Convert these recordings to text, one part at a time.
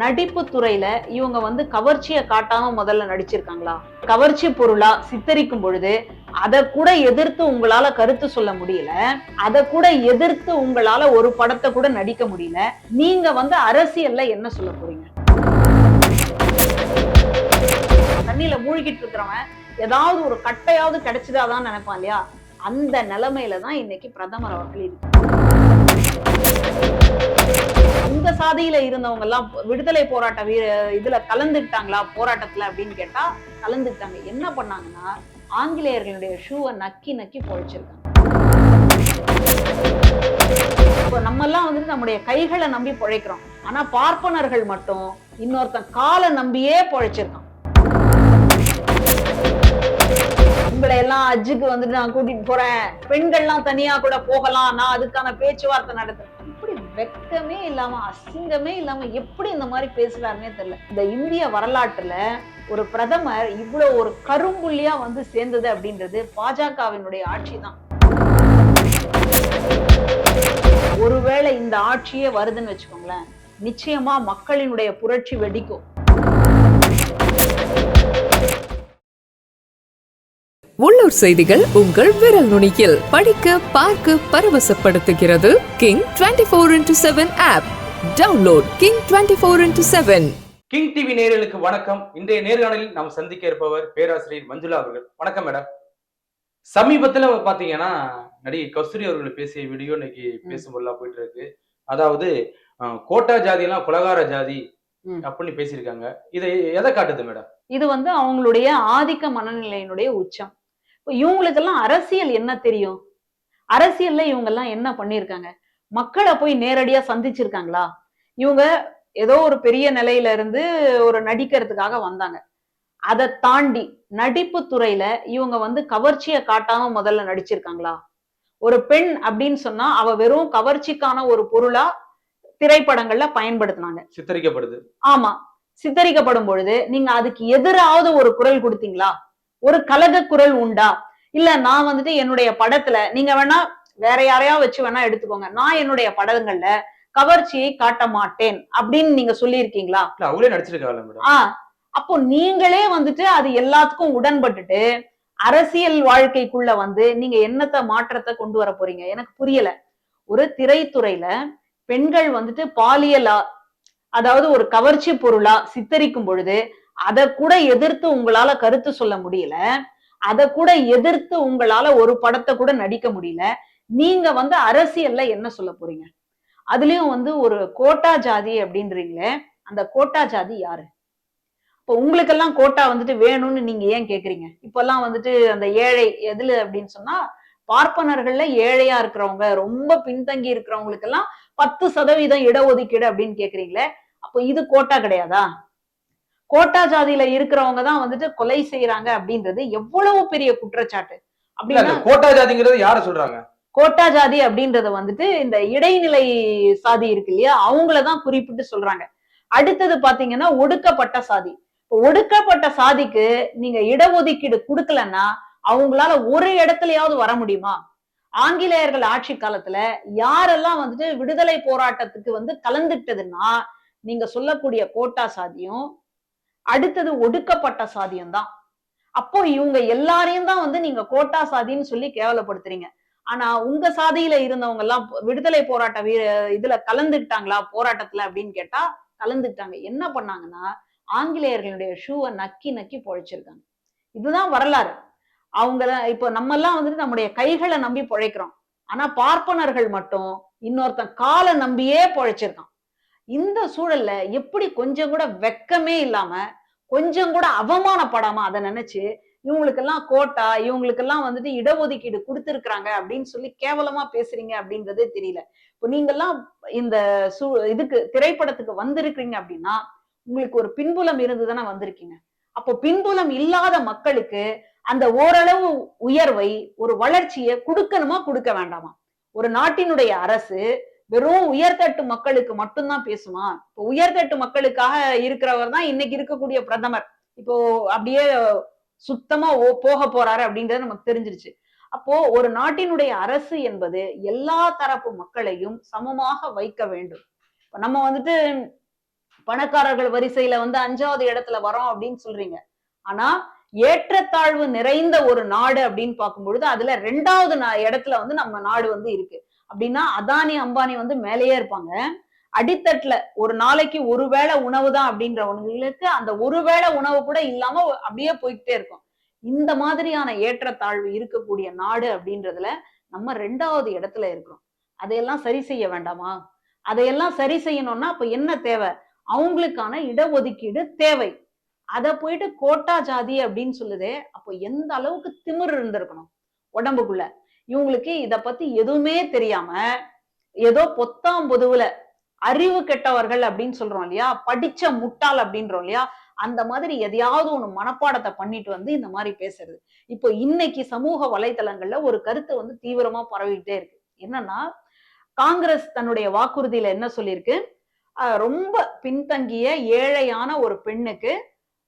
நடிப்பு துறையில இவங்க வந்து கவர்ச்சியை காட்டாம முதல்ல நடிச்சிருக்காங்களா? கவர்ச்சி பொருளா சித்தரிக்கும் பொழுது அதை கூட எதிர்த்து உங்களால கருத்து சொல்ல முடியல. அதை கூட எதிர்த்து உங்களால ஒரு படத்தை கூட நடிக்க முடியல. நீங்க வந்து அரசியல்ல என்ன சொல்ல போறீங்க? தண்ணியில மூழ்கிட்டு இருக்கிறவன் ஏதாவது ஒரு கட்டையாவது கிடைச்சதாதான் நினைப்பான் இல்லையா? அந்த நிலைமையில தான் இன்னைக்கு பிரதமர் அவர்கள் இருக்கு உங்க சாதியில இருந்தவங்க எல்லாம் விடுதலை போராட்ட வீர இதுல கலந்துக்கிட்டாங்களா போராட்டத்துல அப்படின்னு கேட்டா கலந்துக்கிட்டாங்க. என்ன பண்ணாங்கன்னா ஆங்கிலேயர்களுடைய ஷூவை நக்கி நக்கி பொழைச்சிருக்காங்க. இப்போ நம்ம எல்லாம் வந்துட்டு நம்முடைய கைகளை நம்பி பொழைக்கிறோம். ஆனா பார்ப்பனர்கள் மட்டும் இன்னொருத்தன் காலை நம்பியே பொழைச்சிருக்கான். உங்களை எல்லாம் அஜுக்கு வந்துட்டு நான் கூட்டிட்டு போறேன். பெண்கள்லாம் தனியா கூட போகலாம். நான் அதுக்கான பேச்சுவார்த்தை நடத்துறேன். இப்படி வெக்கமே இல்லாம அசிங்கமே இல்லாம எப்படி இந்த மாதிரி பேசுறாருன்னே தெரியல. இந்த இந்திய வரலாற்றுல ஒரு பிரதமர் இவ்வளவு ஒரு கரும்புள்ளியா வந்து சேர்ந்தது அப்படின்றது பாஜகவினுடைய ஆட்சி தான் ஒருவேளை இந்த ஆட்சியே வருதுன்னு வச்சுக்கோங்களேன். நிச்சயமா மக்களினுடைய புரட்சி வெடிக்கும். உள்ளூர் செய்திகள் உங்கள் விரல் நுனியில். படிக்க பார்க்க பரவசப்படுத்துகிறது king twenty four into seven app download king twenty four into seven king TV நேயர்களுக்கு வணக்கம். இன்றைய நேர்காணலில் நாம் சந்திக்க இருப்பவர் பேராசிரியர் மஞ்சுளா அவர்கள். வணக்கம் மேடம். சமீபத்துல பாத்தீங்கன்னா நடிகை கஸ்தூரி அவர்கள் பேசிய வீடியோ இன்னைக்கு பேசும்போதெல்லாம் போயிட்டு இருக்கு அதாவது கோட்டா ஜாதி எல்லாம் குலகார ஜாதி. அப்படின்னு பேசியிருக்காங்க. இதை எதை காட்டுது மேடம்? இது வந்து அவங்களுடைய ஆதிக்க மனநிலையினுடைய உச்சம். இவங்களுக்கெல்லாம் அரசியல் என்ன தெரியும்? அரசியல்ல இவங்க எல்லாம் என்ன பண்ணிருக்காங்க? மக்களை போய் நேரடியா சந்திச்சிருக்காங்களா? இவங்க ஏதோ ஒரு பெரிய நிலையில இருந்து ஒரு நடிக்கிறதுக்காக வந்தாங்க. அதை தாண்டி நடிப்பு துறையில இவங்க வந்து கவர்ச்சியை காட்டாம முதல்ல நடிச்சிருக்காங்களா? ஒரு பெண் அப்படின்னு சொன்னா அவ வெறும் கவர்ச்சிக்கான ஒரு பொருளா திரைப்படங்கள்ல பயன்படுத்தினாங்க. சித்தரிக்கப்படுது. ஆமா. சித்தரிக்கப்படும் பொழுது நீங்க அதுக்கு எதிராவது ஒரு குரல் கொடுத்தீங்களா? ஒரு கலக குரல் உண்டா? இல்ல நான் வந்துட்டு என்னுடைய படத்துல நீங்க வேணா வேற யாரையா வச்சு வேணா எடுத்துக்கோங்க. நான் என்னுடைய படங்கள்ல கவர்ச்சியை காட்ட மாட்டேன் அப்படின்னு நீங்க சொல்லியிருக்கீங்களா? அவங்களே நடிச்சிருக்காங்க மேடம். ஆ அப்போ நீங்களே வந்துட்டு அது எல்லாத்துக்கும் உடன்பட்டுட்டு அரசியல் வாழ்க்கைக்குள்ள வந்து நீங்க என்னத்த மாற்றத்தை கொண்டு வர போறீங்க? எனக்கு புரியல. ஒரு திரைத்துறையில பெண்கள் வந்துட்டு பாலியலா அதாவது ஒரு கவர்ச்சி பொருளா சித்தரிக்கும் பொழுது அதை கூட எதிர்த்து உங்களால கருத்து சொல்ல முடியல. அதை கூட எதிர்த்து உங்களால ஒரு படத்தை கூட நடிக்க முடியல. நீங்க வந்து அரசியல்ல என்ன சொல்ல போறீங்க? அதுலயும் வந்து ஒரு கோட்டா ஜாதி அப்படின்றீங்களே அந்த கோட்டா ஜாதி யாரு? இப்போ உங்களுக்கெல்லாம் கோட்டா வந்துட்டு வேணும்னு நீங்க ஏன் கேக்குறீங்க? இப்பெல்லாம் வந்துட்டு அந்த ஏழை எதுல அப்படின்னு சொன்னா பார்ப்பனர்கள்ல ஏழையா இருக்கிறவங்க ரொம்ப பின்தங்கி இருக்கிறவங்களுக்கெல்லாம் பத்து சதவீதம் இடஒதுக்கீடு அப்படின்னு கேக்குறீங்களே அப்போ இது கோட்டா கிடையாதா? கோட்டா ஜாதியில இருக்கிறவங்க தான் வந்துட்டு கொலை செய்யறாங்க அப்படின்றது எவ்வளவு பெரிய குற்றச்சாட்டு. அப்படின்னா கோட்டா ஜாதிங்கிறது யார சொல்றாங்க? கோட்டா ஜாதி அப்படின்றத வந்துட்டு இந்த இடைநிலை சாதி இருக்கு இல்லையா அவங்களதான் குறிப்பிட்டு சொல்றாங்க. அடுத்தது பாத்தீங்கன்னா ஒடுக்கப்பட்ட சாதி. ஒடுக்கப்பட்ட சாதிக்கு நீங்க இடஒதுக்கீடு கொடுக்கலன்னா அவங்களால ஒரு இடத்துலயாவது வர முடியுமா? ஆங்கிலேயர்கள் ஆட்சி காலத்துல யாரெல்லாம் வந்துட்டு விடுதலை போராட்டத்துக்கு வந்து கலந்துட்டதுன்னா நீங்க சொல்லக்கூடிய கோட்டா சாதியும் அடுத்தது ஒடுக்கப்பட்ட சாதியம் தான் அப்போ இவங்க எல்லாரையும் தான் வந்து நீங்க கோட்டா சாதின்னு சொல்லி கேவலப்படுத்துறீங்க. ஆனா உங்க சாதியில இருந்தவங்க எல்லாம் விடுதலை போராட்ட வீர இதுல கலந்துக்கிட்டாங்களா போராட்டத்துல அப்படின்னு கேட்டா கலந்துக்கிட்டாங்க. என்ன பண்ணாங்கன்னா ஆங்கிலேயர்களுடைய ஷூவை நக்கி நக்கி பொழைச்சிருக்காங்க. இதுதான் வரலாறு. அவங்க இப்போ நம்ம எல்லாம் வந்துட்டு நம்முடைய கைகளை நம்பி பொழைக்கிறோம். ஆனா பார்ப்பனர்கள் மட்டும் இன்னொருத்தன் காலை நம்பியே பொழைச்சிருக்கான். இந்த சூழல்ல எப்படி கொஞ்சம் கூட வெக்கமே இல்லாம கொஞ்சம் கூட அவமானப்படாம அதை நினைச்சு இவங்களுக்கெல்லாம் கோட்டா இவங்களுக்கெல்லாம் வந்துட்டு இடஒதுக்கீடு கொடுத்துருக்குறாங்க அப்படின்னு சொல்லி கேவலமா பேசுறீங்க அப்படின்றதே தெரியல. இப்போ நீங்கெல்லாம் இந்த சூ இதுக்கு திரைப்படத்துக்கு வந்திருக்கிறீங்க அப்படின்னா உங்களுக்கு ஒரு பின்புலம் இருந்து தானே வந்திருக்கீங்க. அப்போ பின்புலம் இல்லாத மக்களுக்கு அந்த ஓரளவு உயர்வை ஒரு வளர்ச்சியை கொடுக்கணுமா கொடுக்க வேண்டாமா? ஒரு நாட்டினுடைய அரசு வெறும் உயர்தட்டு மக்களுக்கு மட்டும்தான் பேசுமா? இப்போ உயர்தட்டு மக்களுக்காக இருக்கிறவர் தான் இன்னைக்கு இருக்கக்கூடிய பிரதமர். இப்போ அப்படியே சுத்தமா ஓ- போக போறாரு அப்படின்றது நமக்கு தெரிஞ்சிருச்சு. அப்போ ஒரு நாட்டினுடைய அரசு என்பது எல்லா தரப்பு மக்களையும் சமமாக வைக்க வேண்டும். இப்ப நம்ம வந்துட்டு பணக்காரர்கள் வரிசையில வந்து அஞ்சாவது இடத்துல வரோம் அப்படின்னு சொல்றீங்க. ஆனா ஏற்றத்தாழ்வு நிறைந்த ஒரு நாடு அப்படின்னு பார்க்கும் பொழுது அதுல ரெண்டாவது இடத்துல வந்து நம்ம நாடு வந்து இருக்கு. அப்படின்னா அதானி அம்பானி வந்து மேலேயே இருப்பாங்க. அடித்தட்டுல ஒரு நாளைக்கு ஒரு வேளை உணவு தான் அப்படின்றவங்களுக்கு அந்த ஒரு வேளை உணவு கூட இல்லாம அப்படியே போய்கிட்டே இருக்கும். இந்த மாதிரியான ஏற்றத்தாழ்வு இருக்கக்கூடிய நாடு அப்படின்றதுல நம்ம ரெண்டாவது இடத்துல இருக்கிறோம். அதையெல்லாம் சரி செய்ய வேண்டாமா? அதையெல்லாம் சரி செய்யணும்னா அப்ப என்ன தேவை? அவங்களுக்கான இடஒதுக்கீடு தேவை. அதை போயிட்டு கோட்டா ஜாதி அப்படின்னு சொல்லுதே அப்போ எந்த அளவுக்கு திமிர் இருந்திருக்கணும் உடம்புக்குள்ள? இவங்களுக்கு இத பத்தி எதுவுமே தெரியாம ஏதோ பொத்தாம் பொதுவுல அறிவு கெட்டவர்கள் அப்படின்னு சொல்றோம் இல்லையா? படிச்ச முட்டாள் அப்படின்றோம் இல்லையா? அந்த மாதிரி எதையாவது ஒண்ணு மனப்பாடத்தை பண்ணிட்டு வந்து இந்த மாதிரி பேசுறது. இப்போ இன்னைக்கு சமூக வலைத்தளங்கள்ல ஒரு கருத்து வந்து தீவிரமா பரவிக்கிட்டே இருக்கு. என்னன்னா காங்கிரஸ் தன்னுடைய வாக்குறுதியில என்ன சொல்லியிருக்கு? ரொம்ப பின்தங்கிய ஏழையான ஒரு பெண்ணுக்கு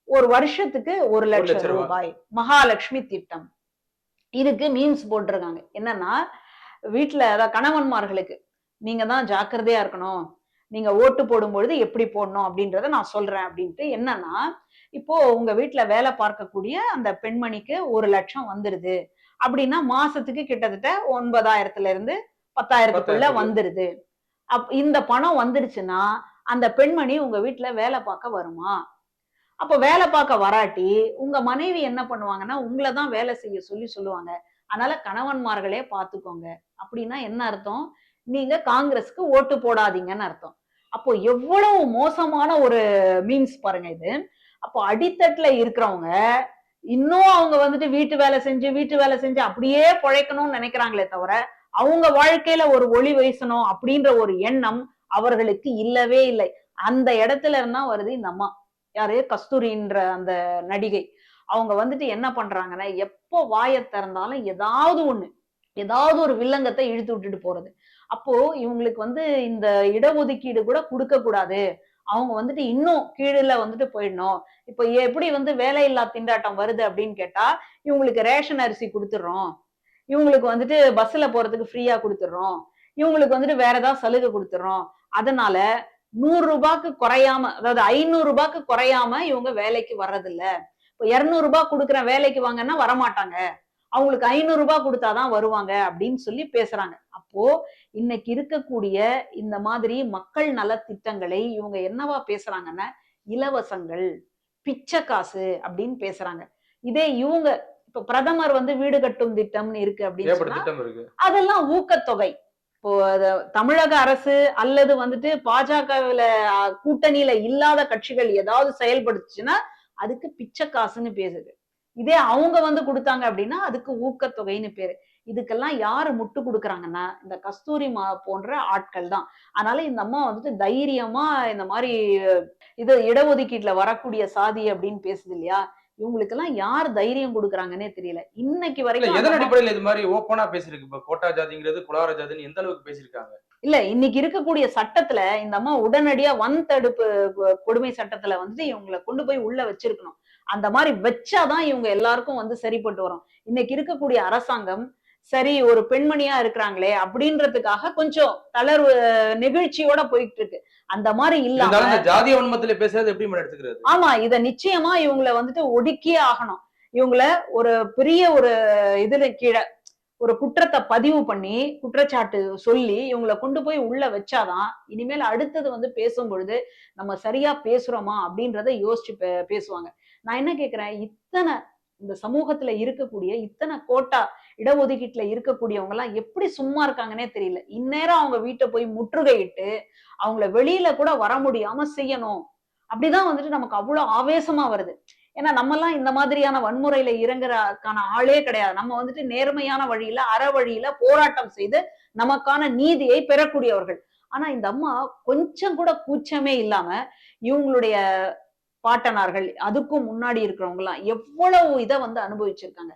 ஒரு வருஷத்துக்கு ஒரு லட்சம். ரூபாய். மகாலட்சுமி திட்டம். இதுக்கு மீம்ஸ் போட்டிருக்காங்க. என்னன்னா வீட்டுல அதாவது கணவன்மார்களுக்கு நீங்க தான் ஜாக்கிரதையா இருக்கணும். நீங்க ஓட்டு போடும் பொழுது எப்படி போடணும் அப்படின்றத நான் சொல்றேன் அப்படின்ட்டு என்னன்னா இப்போ உங்க வீட்டுல வேலை பார்க்கக்கூடிய அந்த பெண்மணிக்கு ஒரு லட்சம் வந்துருது. அப்படின்னா மாசத்துக்கு கிட்டத்தட்ட ஒன்பதாயிரத்துல இருந்து பத்தாயிரத்துக்குள்ள. பத்தாயிரத்துக்கு. வந்துருது. அப் இந்த பணம் வந்துடுச்சுன்னா அந்த பெண்மணி உங்க வீட்டுல வேலை பார்க்க வருமா? அப்போ வேலை பார்க்க வராட்டி உங்க மனைவி என்ன பண்ணுவாங்கன்னா உங்களை தான் வேலை செய்ய சொல்லி சொல்லுவாங்க. அதனால கணவன்மார்களே பார்த்துக்கோங்க அப்படின்னா என்ன அர்த்தம்? நீங்க காங்கிரஸ்க்கு ஓட்டு போடாதீங்கன்னு அர்த்தம். அப்போ எவ்வளவு மோசமான ஒரு மீன்ஸ் பாருங்க இது. அப்போ அடித்தட்டுல இருக்கிறவங்க இன்னும் அவங்க வந்துட்டு வீட்டு வேலை செஞ்சு வீட்டு வேலை செஞ்சு அப்படியே பிழைக்கணும்னு நினைக்கிறாங்களே தவிர அவங்க வாழ்க்கையில ஒரு ஒளி வீசணும் அப்படின்ற ஒரு எண்ணம் அவர்களுக்கு இல்லவே இல்லை. அந்த இடத்துல இருந்தா வருது இந்த அம்மா. யாரு? கஸ்தூரின்ற அந்த நடிகை. அவங்க வந்துட்டு என்ன பண்றாங்கன்னா எப்போ வாயை திறந்தாலும் ஏதாவது ஒண்ணு ஏதாவது ஒரு வில்லங்கத்தை இழுத்து விட்டுட்டு போறது. அப்போ இவங்களுக்கு வந்து இந்த இடஒதுக்கீடு கூட கொடுக்க கூடாது. அவங்க வந்துட்டு இன்னும் கீழே வந்துட்டு போயிடணும். இப்போ எப்படி வந்து வேலையில்லா திண்டாட்டம் வருது அப்படின்னு கேட்டா இவங்களுக்கு ரேஷன் அரிசி கொடுத்துட்றோம். இவங்களுக்கு வந்துட்டு பஸ்ல போறதுக்கு ஃப்ரீயா கொடுத்துட்றோம். இவங்களுக்கு வந்துட்டு வேற ஏதாவது சலுகை கொடுத்துட்றோம். அதனால நூறு ரூபாய்க்கு குறையாம அதாவது ஐநூறு ரூபாய்க்கு குறையாம இவங்க வேலைக்கு வர்றதில்ல. இப்போ இருநூறு ரூபாய் கொடுக்குறேன் வேலைக்கு வாங்கன்னா வரமாட்டாங்க. அவங்களுக்கு ஐநூறு ரூபாய் கொடுத்தாதான் வருவாங்க அப்படின்னு சொல்லி பேசுறாங்க. அப்போ இன்னைக்கு இருக்கக்கூடிய இந்த மாதிரி மக்கள் நல திட்டங்களை இவங்க என்னவா பேசுறாங்கன்னா இலவசங்கள் பிச்சை காசு அப்படின்னு பேசுறாங்க. இதே இவங்க இப்ப பிரதமர் வந்து வீடு கட்டும் திட்டம்னு இருக்கு அப்படின்னு சொன்னா அதெல்லாம் ஊக்கத்தொகை. இப்போ தமிழக அரசு அல்லது வந்துட்டு பாஜகவில கூட்டணியில இல்லாத கட்சிகள் ஏதாவது செயல்படுச்சுன்னா அதுக்கு பிச்சை காசுன்னு பேசுது. இதே அவங்க வந்து கொடுத்தாங்க அப்படின்னா அதுக்கு ஊக்கத்தொகைன்னு பேரு. இதுக்கெல்லாம் யாரு முட்டு கொடுக்குறாங்கன்னா இந்த கஸ்தூரி மா போன்ற ஆட்கள் தான். அதனால இந்த அம்மா வந்துட்டு தைரியமா இந்த மாதிரி இது இடஒதுக்கீட்டுல வரக்கூடிய சாதி அப்படின்னு பேசுது இல்லையா? இவங்களுக்கெல்லாம் யார் தைரியம் கொடுக்குறாங்கன்னே தெரியல. இன்னைக்கு வரைக்கும் எதன் அடிப்படையில இது மாதிரி ஓப்பனா பேசிருக்கு இப்ப கோட்டா ஜாதிங்கிறது குலார ஜாதின்னு எந்த அளவுக்கு பேசியிருக்காங்க? இல்ல இன்னைக்கு இருக்கக்கூடிய சட்டத்துல இந்த அம்மா உடனடியா வன் தடுப்பு கொடுமை சட்டத்துல வந்து இவங்களை கொண்டு போய் உள்ள வச்சிருக்கணும். அந்த மாதிரி வச்சாதான் இவங்க எல்லாருக்கும் வந்து சரிப்பட்டு வரும். இன்னைக்கு இருக்கக்கூடிய அரசாங்கம் சரி ஒரு பெண்மணியா இருக்கிறாங்களே அப்படின்றதுக்காக கொஞ்சம் தளர்வு நெகிழ்ச்சியோட போயிட்டு இருக்கு. அந்த மாதிரி இல்லாம ஜாதிய வன்மத்துல பேசுறது எப்படி எடுத்துக்கிறது? ஆமா இத நிச்சயமா இவங்களை வந்துட்டு ஒடுக்கியே ஆகணும். இவங்கள ஒரு பெரிய ஒரு இதுல கீழே ஒரு குற்றத்தை பதிவு பண்ணி குற்றச்சாட்டு சொல்லி இவங்களை கொண்டு போய் உள்ள வச்சாதான் இனிமேல் அடுத்தது வந்து பேசும் பொழுது நம்ம சரியா பேசுறோமா அப்படின்றத யோசிச்சு பேசுவாங்க. நான் என்ன கேக்குறேன் இத்தனை இந்த சமூகத்துல இருக்கக்கூடிய இத்தனை கோட்டா இடஒதுக்கீட்டுல இருக்கக்கூடியவங்க எல்லாம் எப்படி சும்மா இருக்காங்கன்னே தெரியல. இந்நேரம் அவங்க வீட்டை போய் முற்றுகையிட்டு அவங்கள வெளியில கூட வர முடியாம செய்யணும். அப்படிதான் வந்துட்டு நமக்கு அவ்வளவு ஆவேசமா வருது. ஏன்னா நம்ம எல்லாம் இந்த மாதிரியான வன்முறையில இறங்குறதுக்கான ஆளே கிடையாது. நம்ம வந்துட்டு நேர்மையான வழியில அற வழியில போராட்டம் செய்து நமக்கான நீதியை பெறக்கூடியவர்கள். ஆனா இந்த அம்மா கொஞ்சம் கூட கூச்சமே இல்லாம இவங்களுடைய பாட்டனார்கள் அதுக்கும் முன்னாடி இருக்கிறவங்க எல்லாம் எவ்வளவு இதை வந்து அனுபவிச்சிருக்காங்க.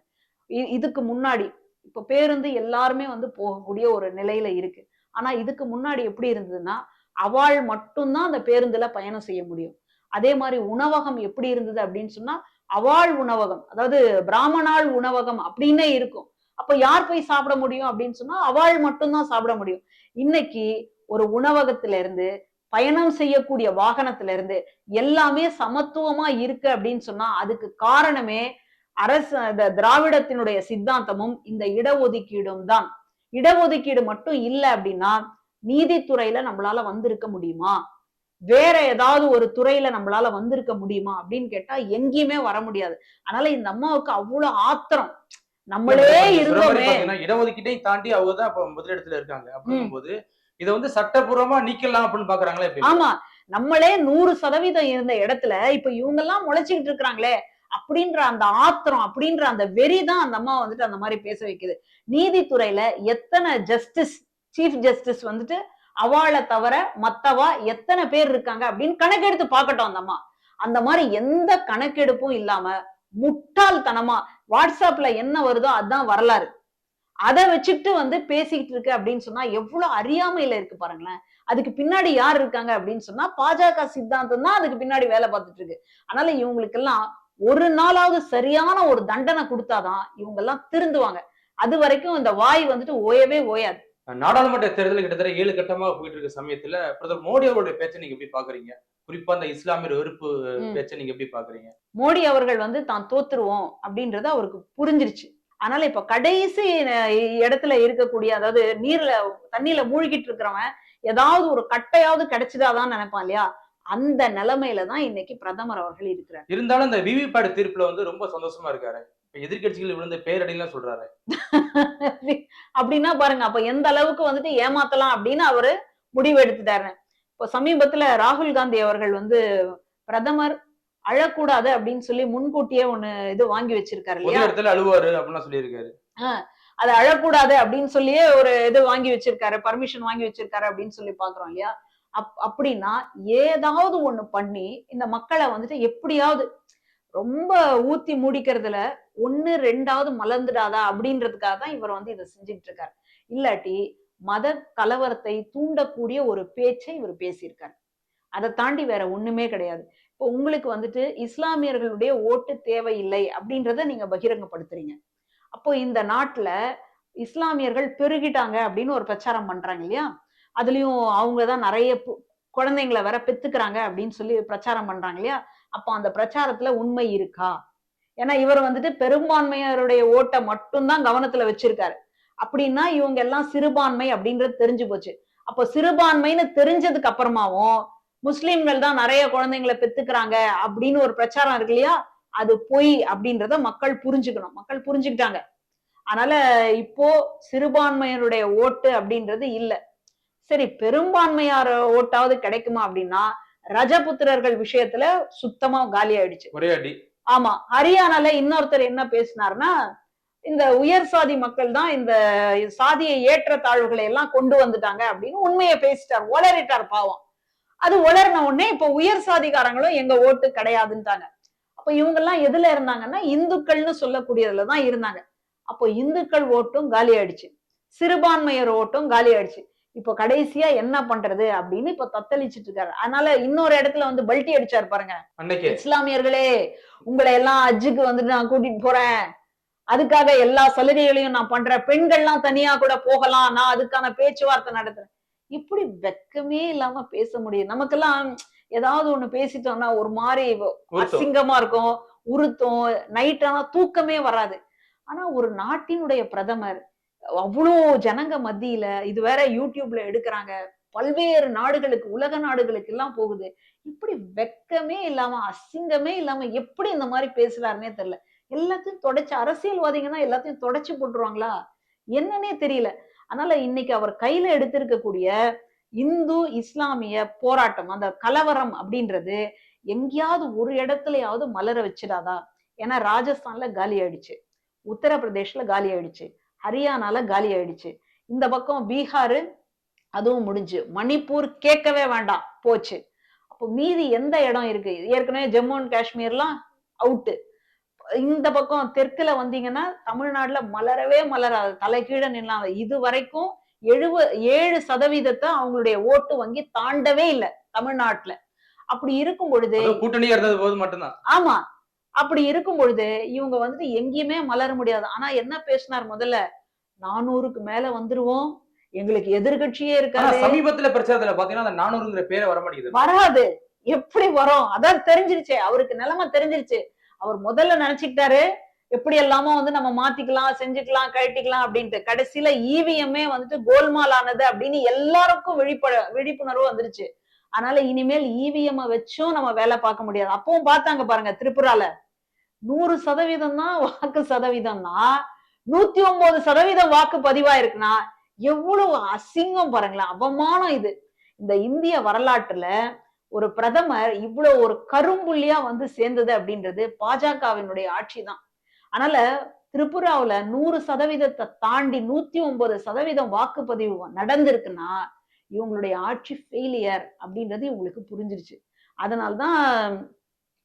இதுக்கு முன்னாடி இப்ப பேருந்து எல்லாருமே வந்து போகக்கூடிய ஒரு நிலையில இருக்கு. ஆனா இதுக்கு முன்னாடி எப்படி இருந்ததுன்னா அவள் மட்டும்தான் அந்த பேருந்துல பயணம் செய்ய முடியும். அதே மாதிரி உணவகம் எப்படி இருந்தது அப்படின்னு சொன்னா அவாள் உணவகம் அதாவது பிராமணாள் உணவகம் அப்படின்னே இருக்கும். அப்ப யார் போய் சாப்பிட முடியும் அப்படின்னு சொன்னா அவாள் மட்டும்தான் சாப்பிட முடியும். இன்னைக்கு ஒரு உணவகத்துல இருந்து பயணம் செய்யக்கூடிய வாகனத்துல இருந்து எல்லாமே சமத்துவமா இருக்கு அப்படின்னு சொன்னா அதுக்கு காரணமே அரசு இந்த திராவிடத்தினுடைய சித்தாந்தமும் இந்த இடஒதுக்கீடும் தான். இடஒதுக்கீடு மட்டும் இல்லை அப்படின்னா நீதித்துறையில நம்மளால வந்திருக்க முடியுமா? வேற ஏதாவது ஒரு துறையில நம்மளால வந்திருக்க முடியுமா அப்படின்னு கேட்டா எங்கேயுமே வர முடியாது. அதனால இந்த அம்மாவுக்கு அவ்வளவு ஆத்திரம். நம்மளே இருந்தோமே. இடஒதுக்கீட்டையும் தாண்டி அவங்க தான் இப்ப முதலிடத்துல இருக்காங்க அப்படிங்கும்போது இதை வந்து சட்டப்பூர்வமா நீக்கலாம் அப்படின்னு பாக்குறாங்களா ஆமா. நம்மளே நூறு சதவீதம் இருந்த இடத்துல இப்ப இவங்க எல்லாம் முளைச்சுக்கிட்டு இருக்கிறாங்களே. அப்படின்ற அந்த ஆத்திரம் அப்படின்ற அந்த வெறி தான் அந்த அம்மா வந்துட்டு அந்த மாதிரி பேச வைக்குது. நீதித்துறையில எத்தனை ஜஸ்டிஸ் சீஃப் ஜஸ்டிஸ் வந்துட்டு அவளை தவிர மத்தவா எத்தனை பேர் இருக்காங்க அப்படின்னு கணக்கெடுத்து பார்க்கட்டும் அந்த அம்மா. அந்த மாதிரி எந்த கணக்கெடுப்பும் இல்லாம முட்டாள்தனமா வாட்ஸ்அப்ல என்ன வருதோ அதுதான் வரலாறு. அதை வச்சுட்டு வந்து பேசிக்கிட்டு இருக்கு அப்படின்னு சொன்னா எவ்வளவு அறியாமையில இருக்கு பாருங்களேன். அதுக்கு பின்னாடி யார் இருக்காங்க அப்படின்னு சொன்னா பாஜக சித்தாந்தம் தான் அதுக்கு பின்னாடி வேலை பார்த்துட்டு இருக்கு. அதனால இவங்களுக்கெல்லாம் ஒரு நாளாவது சரியான ஒரு தண்டனை கொடுத்தாதான் இவங்க எல்லாம் திருந்துவாங்க. அது வரைக்கும் இந்த வாய் வந்துட்டு ஓயவே ஓயாது. நாடாளுமன்ற தேர்தல் கிட்டத்தட்ட ஏழு கட்டமா போயிட்டு இருக்க சமயத்துல பிரதமர் மோடி அவருடைய பேச்சை நீங்க எப்படி பாக்குறீங்க? குறிப்பா அந்த இஸ்லாமியர் வெறுப்பு. பேச்சை நீங்க எப்படி பாக்குறீங்க? மோடி அவர்கள் வந்து தான் தோத்துருவோம் அப்படின்றது அவருக்கு புரிஞ்சிருச்சு. அதனால இப்ப கடைசி இடத்துல இருக்கக்கூடிய அதாவது நீர்ல தண்ணியில மூழ்கிட்டு இருக்கிறவன் ஏதாவது ஒரு கட்டையாவது கிடைச்சிடாதான்னு நினைப்பான் இல்லையா? அந்த நிலைமையில தான் இன்னைக்கு பிரதமர் அவர்கள் இருக்கிறார். இருந்தாலும் இந்த விவிபேட் தீர்ப்புல வந்து ரொம்ப சந்தோஷமா இருக்காரு. இப்ப எதிர்க்கட்சிகள் விழுந்த பேரடிலாம் சொல்றாரு. அப்படின்னா பாருங்க அப்ப எந்த அளவுக்கு வந்துட்டு ஏமாத்தலாம் அப்படின்னு அவரு முடிவு எடுத்துட்டாரு. இப்போ சமீபத்துல ராகுல் காந்தி அவர்கள் வந்து பிரதமர் அழக்கூடாது அப்படின்னு சொல்லி முன்கூட்டியே ஒண்ணு இது வாங்கி வச்சிருக்காரு இல்லையா? இடத்துல அழுவாரு அப்படின்னு சொல்லியிருக்காரு. அது அழக்கூடாது அப்படின்னு சொல்லியே ஒரு இது வாங்கி வச்சிருக்காரு பர்மிஷன் வாங்கி வச்சிருக்காரு அப்படின்னு சொல்லி பாக்குறோம் இல்லையா? அப் அப்படின்னா ஏதாவது ஒண்ணு பண்ணி இந்த மக்களை வந்துட்டு எப்படியாவது ரொம்ப ஊத்தி முடிக்கிறதுல ஒண்ணு ரெண்டாவது மலர்ந்துடாதா அப்படின்றதுக்காக தான் இவர் வந்து இதை செஞ்சுட்டு இருக்காரு. இல்லாட்டி மத கலவரத்தை தூண்டக்கூடிய ஒரு பேச்சை இவர் பேசியிருக்காரு. அதை தாண்டி வேற ஒண்ணுமே கிடையாது. இப்போ உங்களுக்கு வந்துட்டு இஸ்லாமியர்களுடைய ஓட்டு தேவையில்லை அப்படின்றத நீங்க பகிரங்கப்படுத்துறீங்க. அப்போ இந்த நாட்டுல இஸ்லாமியர்கள் பெருகிட்டாங்க அப்படின்னு ஒரு பிரச்சாரம் பண்றாங்க இல்லையா? அதுலயும் அவங்க தான் நிறைய பு- குழந்தைங்களை வேற பெத்துக்கிறாங்க அப்படின்னு சொல்லி பிரச்சாரம் பண்றாங்க இல்லையா? அப்போ அந்த பிரச்சாரத்துல உண்மை இருக்கா? ஏன்னா இவர் வந்துட்டு பெரும்பான்மையருடைய ஓட்டை மட்டும்தான் கவனத்துல வச்சிருக்காரு. அப்படின்னா இவங்க எல்லாம் சிறுபான்மை அப்படின்றது தெரிஞ்சு போச்சு. அப்போ சிறுபான்மைன்னு தெரிஞ்சதுக்கு அப்புறமாவும் முஸ்லீம்கள் தான் நிறைய குழந்தைங்களை பெத்துக்கிறாங்க அப்படின்னு ஒரு பிரச்சாரம் இருக்கு இல்லையா? அது பொய் அப்படின்றத மக்கள் புரிஞ்சுக்கணும். மக்கள் புரிஞ்சுக்கிட்டாங்க. அதனால இப்போ சிறுபான்மையருடைய ஓட்டு அப்படின்றது இல்ல. சரி பெரும்பான்மையார் ஓட்டாவது கிடைக்குமா அப்படின்னா ரஜபுத்திரர்கள் விஷயத்துல சுத்தமா காலி ஆயிடுச்சு. ஒரே அடி. ஆமா ஹரியானால இன்னொருத்தர் என்ன பேசினார்னா இந்த உயர் சாதி மக்கள் தான் இந்த சாதிய ஏற்றத்தாழ்வுகளை எல்லாம் கொண்டு வந்துட்டாங்க அப்படின்னு உண்மையை பேசிட்டார் உளறிட்டார் பாவம். அது உளறின உடனே இப்ப உயர் சாதிகாரங்களும் எங்க ஓட்டு கிடையாதுன்ட்டாங்க. அப்ப இவங்க எல்லாம் எதுல இருந்தாங்கன்னா இந்துக்கள்னு சொல்லக்கூடியதுல தான் இருந்தாங்க. அப்போ இந்துக்கள் ஓட்டும் காலி ஆயிடுச்சு. சிறுபான்மையர் ஓட்டும் காலி ஆயிடுச்சு. இப்போ கடைசியா என்ன பண்றது அப்படின்னு இப்ப தத்தளிச்சிட்டு இருக்காரு. அதனால இன்னொரு இடத்துல வந்து பல்ட்டி அடிச்சாரு பாருங்க. இஸ்லாமியர்களே உங்களை எல்லாம் ஹஜ்ஜுக்கு வந்துட்டு நான் கூட்டிட்டு போறேன். அதுக்காக எல்லா சலுகைகளையும் நான் பண்றேன். பெண்கள்லாம் தனியா கூட போகலாம். நான் அதுக்கான பேச்சுவார்த்தை நடத்துறேன். இப்படி வெக்கமே இல்லாம பேச முடியும் நமக்கெல்லாம் ஏதாவது ஒண்ணு பேசிட்டோம்னா ஒரு மாதிரி. அசிங்கமா இருக்கும் உருத்தம் நைட் ஆனா தூக்கமே வராது. ஆனா ஒரு நாட்டினுடைய பிரதமர் அவ்வளோ ஜனங்க மத்தியில இது வேற யூடியூப்ல எடுக்கிறாங்க. பல்வேறு நாடுகளுக்கு உலக நாடுகளுக்கு எல்லாம் போகுது. இப்படி வெக்கமே இல்லாம அசிங்கமே இல்லாம எப்படி இந்த மாதிரி பேசுறாருன்னே தெரியல. எல்லாத்தையும் தொடச்சு அரசியல்வாதிங்கன்னா எல்லாத்தையும் தொடச்சு போட்டுருவாங்களா? என்னன்னே தெரியல. அதனால இன்னைக்கு அவர் கையில எடுத்திருக்கக்கூடிய இந்து இஸ்லாமிய போராட்டம் அந்த கலவரம் அப்படின்றது எங்கேயாவது ஒரு இடத்துலயாவது மலர வச்சிடாதா? ஏன்னா ராஜஸ்தான்ல காலி ஆயிடுச்சு. உத்தரப்பிரதேஷ்ல காலி ஆயிடுச்சு. ஹரியானால காலி ஆயிடுச்சு. இந்த பக்கம் பீகாரு அதுவும் முடிஞ்சு. மணிப்பூர் கேட்கவே வேண்டாம். போச்சு. அப்போ மீதி எந்த இடம் இருக்கு? ஏற்கனவே ஜம்மு அண்ட் காஷ்மீர்லாம் அவுட்டு இந்த பக்கம் தெற்குல வந்தீங்கன்னா தமிழ்நாட்டுல மலரவே மலராது. தலைகீழ நின்னாங்க இது வரைக்கும் எழுவ ஏழு சதவீதத்தை அவங்களுடைய ஓட்டு வங்கி தாண்டவே இல்லை தமிழ்நாட்டுல. அப்படி இருக்கும் பொழுது கூட்டணியா இருந்தது போது மட்டும்தான். ஆமா. அப்படி இருக்கும் பொழுது இவங்க வந்துட்டு எங்கேயுமே மலர முடியாது. ஆனா என்ன பேசினார் முதல்ல? நானூறுக்கு மேல வந்துருவோம். எங்களுக்கு எதிர்கட்சியே இருக்காது. சமீபத்துல பிரச்சாரத்துல பாத்தீங்கன்னா அந்த நானூறுங்கிற பேரை வர மாட்டேங்குது. வராது. எப்படி வரும்? அதான் தெரிஞ்சிருச்சே. அவருக்கு நிலைமை தெரிஞ்சிருச்சு. அவர் முதல்ல நினைச்சுக்கிட்டாரு எப்படி எல்லாமோ வந்து நம்ம மாத்திக்கலாம் செஞ்சுக்கலாம் கழட்டிக்கலாம் அப்படின்ட்டு. கடைசியில இவிஎம்மே வந்துட்டு கோல்மால் ஆனது அப்படின்னு எல்லாருக்கும் விழிப்ப விழிப்புணர்வு வந்துருச்சு. அதனால இனிமேல் இவிஎம் வச்சும் நம்ம வேலை பார்க்க முடியாது. அப்பவும் பார்த்தாங்க பாருங்க திரிபுரால. நூறு சதவீதம் தான் வாக்கு சதவீதம்னா நூத்தி ஒன்பது சதவீதம் வாக்கு பதிவாயிருக்குன்னா எவ்வளவு அசிங்கம் பாருங்களேன் அவமானம் இது. இந்த இந்திய வரலாற்றுல ஒரு பிரதமர் இவ்வளவு ஒரு கரும்புள்ளியா வந்து சேர்ந்தது அப்படின்றது பாஜகவினுடைய ஆட்சி தான். அதனால திரிபுராவுல நூறு சதவீதத்தை தாண்டி நூத்தி ஒன்பது சதவீதம் வாக்குப்பதிவு நடந்திருக்குன்னா இவங்களுடைய ஆட்சி ஃபெயிலியர் அப்படின்றது இவங்களுக்கு புரிஞ்சிருச்சு. அதனால்தான்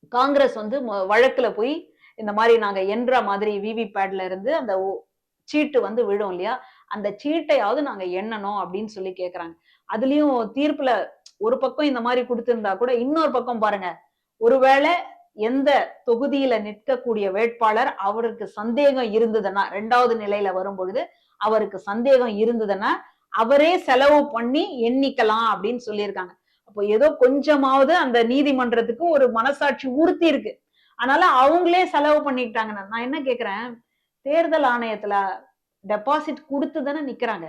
காங்கிரஸ் வந்து மொ- வழக்குல போய் இந்த மாதிரி நாங்க என்ற மாதிரி விவி பேட்ல இருந்து அந்த ஓ- சீட்டு வந்து விழும் இல்லையா? அந்த சீட்டையாவது நாங்க எண்ணணும் அப்படின்னு சொல்லி கேக்குறாங்க. அதுலயும் தீர்ப்புல ஒரு பக்கம் இந்த மாதிரி கொடுத்திருந்தா கூட இன்னொரு பக்கம் பாருங்க. ஒருவேளை எந்த தொகுதியில நிற்கக்கூடிய வேட்பாளர் அவருக்கு சந்தேகம் இருந்ததுன்னா ரெண்டாவது நிலையில வரும் பொழுது அவருக்கு சந்தேகம் இருந்ததுன்னா அவரே செலவு பண்ணி எண்ணிக்கலாம் அப்படின்னு சொல்லியிருக்காங்க. அப்போ ஏதோ கொஞ்சமாவது அந்த நீதிமன்றத்துக்கு ஒரு மனசாட்சி உறுத்தி இருக்கு. அதனால அவங்களே செலவு பண்ணிக்கிட்டாங்க நான் என்ன கேக்குறேன்? தேர்தல் ஆணையத்துல டெபாசிட் கொடுத்து தானே நிக்கிறாங்க.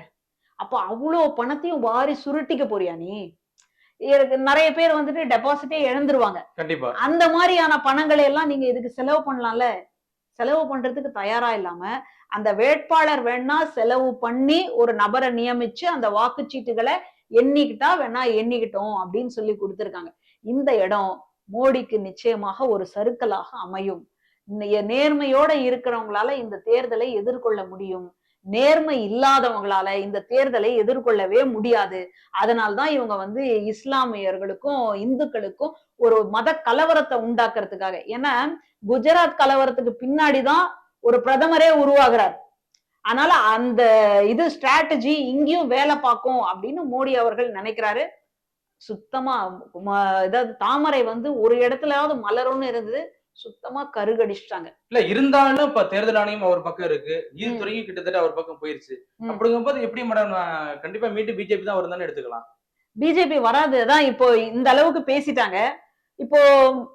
அப்போ அவ்வளோ பணத்தையும் வாரி சுருட்டிக்க போறியா நீ? நிறைய பேர் வந்துட்டு டெபாசிட்டே இழந்துருவாங்க. கண்டிப்பா. அந்த மாதிரியான பணங்களை எல்லாம் நீங்க இதுக்கு செலவு பண்ணலாம்ல? செலவு பண்றதுக்கு தயாரா இல்லாம அந்த வேட்பாளர் வேணா செலவு பண்ணி ஒரு நபரை நியமிச்சு அந்த வாக்குச்சீட்டுகளை எண்ணிக்கிட்டா வேணா எண்ணிக்கிட்டோம் அப்படின்னு சொல்லி கொடுத்திருக்காங்க. இந்த இடம் மோடிக்கு நிச்சயமாக ஒரு சருக்கலாக அமையும். நேர்மையோட இருக்கிறவங்களால இந்த தேர்தலை எதிர்கொள்ள முடியும். நேர்மை இல்லாதவங்களால இந்த தேர்தலை எதிர்கொள்ளவே முடியாது. அதனால்தான் இவங்க வந்து இஸ்லாமியர்களுக்கும் இந்துக்களுக்கும் ஒரு மத கலவரத்தை உண்டாக்குறதுக்காக. ஏன்னா குஜராத் கலவரத்துக்கு பின்னாடிதான் ஒரு பிரதமரே உருவாகிறார். அதனால அந்த இது ஸ்ட்ராட்டஜி இங்கேயும் வேலை பார்க்கும் அப்படின்னு மோடி அவர்கள் நினைக்கிறாரு. சுத்தமா இதாவது தாமரை வந்து ஒரு இடத்துலயாவது மலரும்னு இருந்தது. சுத்தமா கருகடிச்சிட்டாங்க. இல்ல இருந்தாலும் இப்ப தேர்தல் ஆணையம் அவர் பக்கம் இருக்கு. நீதித்துறையும் கிட்டத்தட்ட அவர் பக்கம் போயிருச்சு. ம். அப்படிங்கும்போது எப்படி மேடம் கண்டிப்பா மீண்டும் பிஜேபி தான் வருதான்னு எடுத்துக்கலாம்? பிஜேபி வராது. அதான் இப்போ இந்த அளவுக்கு பேசிட்டாங்க. இப்போ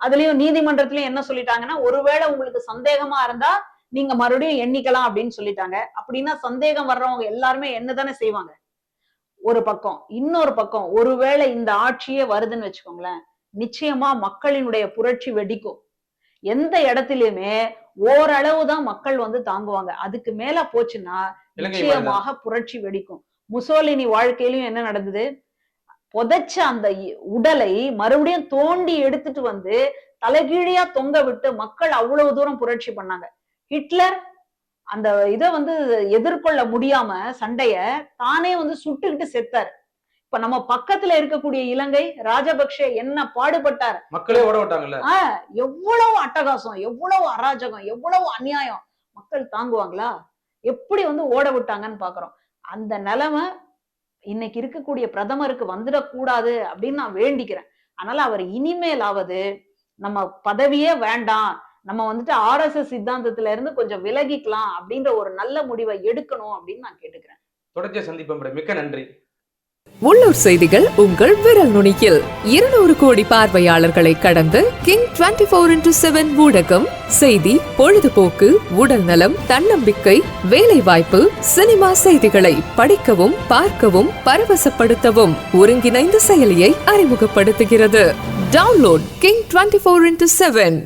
அதுலயும் நீதிமன்றத்திலயும் என்ன சொல்லிட்டாங்கன்னா ஒருவேளை உங்களுக்கு சந்தேகமா இருந்தா நீங்க மறுபடியும் எண்ணிக்கலாம் அப்படின்னு சொல்லிட்டாங்க. அப்படின்னா சந்தேகம் வர்றவங்க எல்லாருமே என்னதானே செய்வாங்க? ஒரு பக்கம் இன்னொரு பக்கம் ஒருவேளை இந்த ஆட்சியே வருதுன்னு வச்சுக்கோங்களேன் நிச்சயமா மக்களினுடைய புரட்சி வெடிக்கும். எந்த இடத்துலயுமே ஓரளவு தான் மக்கள் வந்து தாங்குவாங்க. அதுக்கு மேல போச்சுன்னா. நிச்சயமாக புரட்சி வெடிக்கும். முசோலினி வாழ்க்கையிலும் என்ன நடந்தது? புதைச்ச அந்த உடலை மறுபடியும் தோண்டி எடுத்துட்டு வந்து தலைகீழியா தொங்க விட்டு மக்கள் அவ்வளவு தூரம் புரட்சி பண்ணாங்க. ஹிட்லர் அந்த இதை வந்து எதிர்கொள்ள முடியாம சண்டைய தானே வந்து சுட்டுக்கிட்டு செத்தார். இப்ப நம்ம பக்கத்துல இருக்கக்கூடிய இலங்கை ராஜபக்ஷ என்ன பாடுபட்டார்? மக்களே ஆஹ் எவ்வளவு அட்டகாசம் எவ்வளவு அராஜகம் எவ்வளவு அநியாயம். மக்கள் தாங்குவாங்களா? எப்படி வந்து ஓட விட்டாங்கன்னு பாக்குறோம். அந்த நிலைமை இன்னைக்கு இருக்கக்கூடிய பிரதமருக்கு வந்துடக்கூடாது அப்படின்னு நான் வேண்டிக்கிறேன். அதனால அவர் இனிமேலாவது நம்ம பதவியே வேண்டாம். நம்ம வந்துட்டு ஆர்எஸ்எஸ் சித்தாந்தத்துல இருந்து கொஞ்சம் விலகிக்கலாம் அப்படின்ற ஒரு நல்ல முடிவை எடுக்கணும் அப்படின்னு நான் கேட்டுக்கிறேன். தொடர்ச்சியா சந்திப்போம் மிக்க நன்றி. உள்ளூர் செய்திகள் உங்கள் விரல் நுனியில். இருநூறு கோடி பார்வையாளர்களை கடந்து king twenty four into seven ஊடகம் செய்தி பொழுதுபோக்கு உடல் நலம் தன்னம்பிக்கை வேலை வாய்ப்பு சினிமா செய்திகளை படிக்கவும் பார்க்கவும் பரவசப்படுத்தவும் ஒருங்கிணைந்த செயலியை அறிமுகப்படுத்துகிறது. Download king twenty four into seven